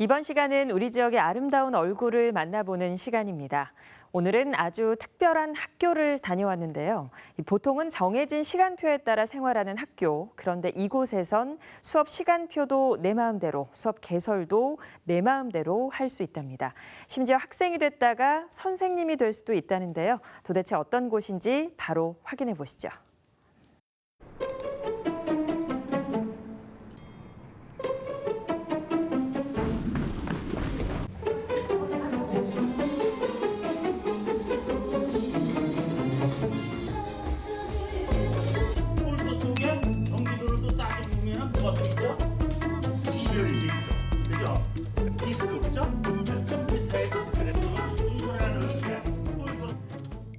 이번 시간은 우리 지역의 아름다운 얼굴을 만나보는 시간입니다. 오늘은 아주 특별한 학교를 다녀왔는데요. 이 보통은 정해진 시간표에 따라 생활하는 학교. 그런데 이곳에선 수업 시간표도 내 마음대로, 수업 개설도 내 마음대로 할 수 있답니다. 심지어 학생이 됐다가 선생님이 될 수도 있다는데요. 도대체 어떤 곳인지 바로 확인해 보시죠.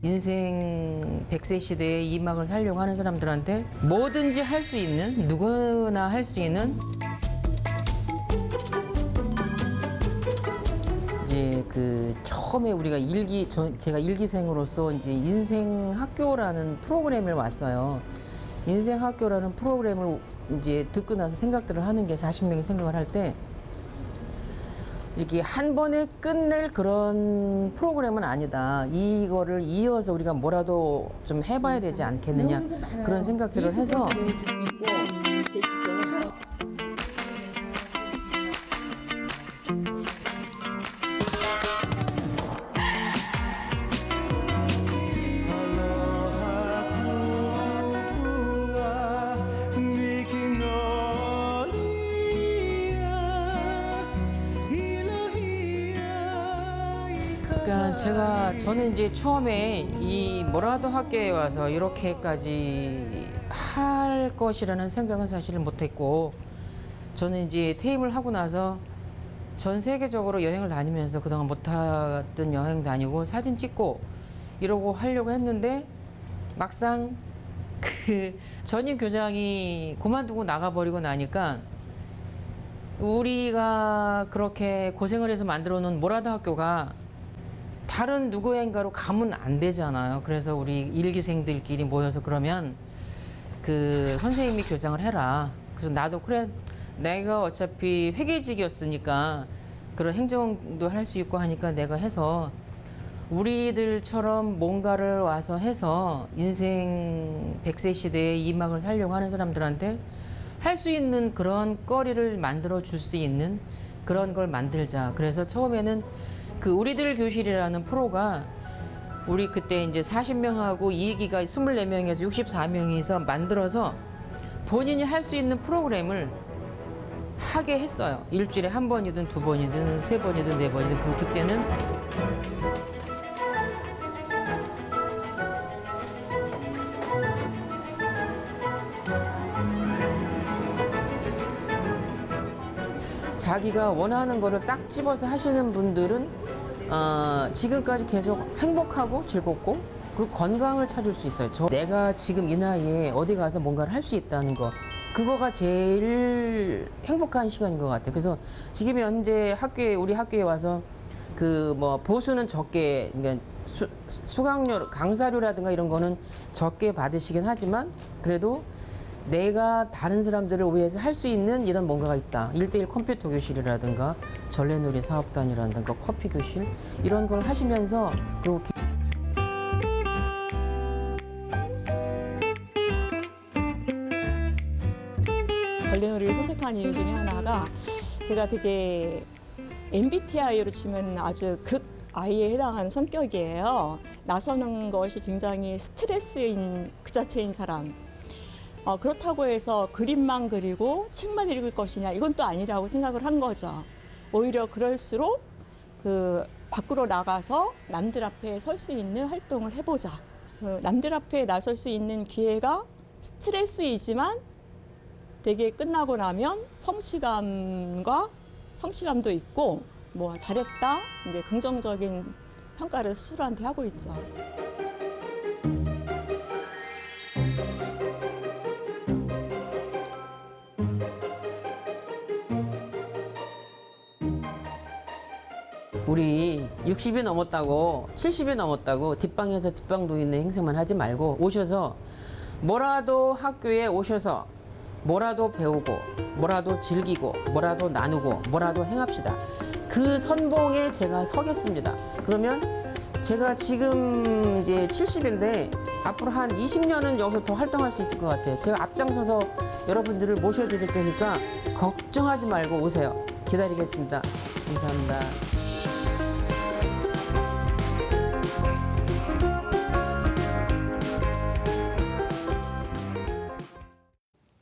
인생 100세 시대에 이 막을 살려고 하는 사람들한테 뭐든지 할 수 있는 누구나 할 수 있는 이제 그 처음에 우리가 일기 저, 제가 일기생으로서 이제 인생 학교라는 프로그램을 왔어요. 인생 학교라는 프로그램을 이제 듣고 나서 생각들을 하는 게 40명이 생각을 할 때 이렇게 한 번에 끝낼 그런 프로그램은 아니다. 이거를 이어서 우리가 뭐라도 좀 해봐야 되지 않겠느냐 그런 생각들을 해서 제가 저는 이제 처음에 이 뭐라도 학교에 와서 이렇게까지 할 것이라는 생각은 사실은 못했고 저는 이제 퇴임을 하고 나서 전 세계적으로 여행을 다니면서 그동안 못했던 여행 다니고 사진 찍고 이러고 하려고 했는데 막상 그 전임 교장이 그만두고 나가버리고 나니까 우리가 그렇게 고생을 해서 만들어 놓은 모라드 학교가 다른 누구인가로 가면 안 되잖아요. 그래서 우리 일기생들끼리 모여서 그러면 그 선생님이 교장을 해라. 그래서 나도 그래 내가 어차피 회계직이었으니까 그런 행정도 할 수 있고 하니까 내가 해서 우리들처럼 뭔가를 와서 해서 인생 100세 시대에 이 막을 살려고 하는 사람들한테 할 수 있는 그런 거리를 만들어 줄 수 있는 그런 걸 만들자. 그래서 처음에는 그 우리들 교실이라는 프로가 우리 그때 이제 40명하고 이기가 24명에서 64명이서 만들어서 본인이 할 수 있는 프로그램을 하게 했어요. 일주일에 한 번이든 두 번이든 세 번이든 네 번이든 그럼 그때는 자기가 원하는 거를 딱 집어서 하시는 분들은 어, 지금까지 계속 행복하고 즐겁고 그리고 건강을 찾을 수 있어요. 저 내가 지금 이 나이에 어디 가서 뭔가를 할 수 있다는 거 그거가 제일 행복한 시간인 것 같아요. 그래서 지금 현재 학교에 우리 학교에 와서 그 뭐 보수는 적게 그러니까 수, 수강료 강사료라든가 이런 거는 적게 받으시긴 하지만 그래도 내가 다른 사람들을 위해서 할 수 있는 이런 뭔가가 있다. 일대일 컴퓨터 교실이라든가 전래놀이 사업단이라든가 커피 교실 이런 걸 하시면서 기- 걸레놀이를 선택한 이유 중에 하나가 제가 되게 MBTI로 치면 아주 극 I에 해당하는 성격이에요. 나서는 것이 굉장히 스트레스인 그 자체인 사람. 어, 그렇다고 해서 그림만 그리고 책만 읽을 것이냐 이건 또 아니라고 생각을 한 거죠. 오히려 그럴수록 그 밖으로 나가서 남들 앞에 설 수 있는 활동을 해보자. 그 남들 앞에 나설 수 있는 기회가 스트레스이지만 되게 끝나고 나면 성취감과 성취감도 있고 뭐 잘했다 이제 긍정적인 평가를 스스로한테 하고 있죠. 우리 60이 넘었다고 70이 넘었다고 뒷방에서 뒷방 도있는 행세만 하지 말고 오셔서 뭐라도 학교에 오셔서 뭐라도 배우고 뭐라도 즐기고 뭐라도 나누고 뭐라도 행합시다. 그 선봉에 제가 서겠습니다. 그러면 제가 지금 이제 70인데 앞으로 한 20년은 여기서 더 활동할 수 있을 것 같아요. 제가 앞장서서 여러분들을 모셔드릴 테니까 걱정하지 말고 오세요. 기다리겠습니다. 감사합니다. Thank you.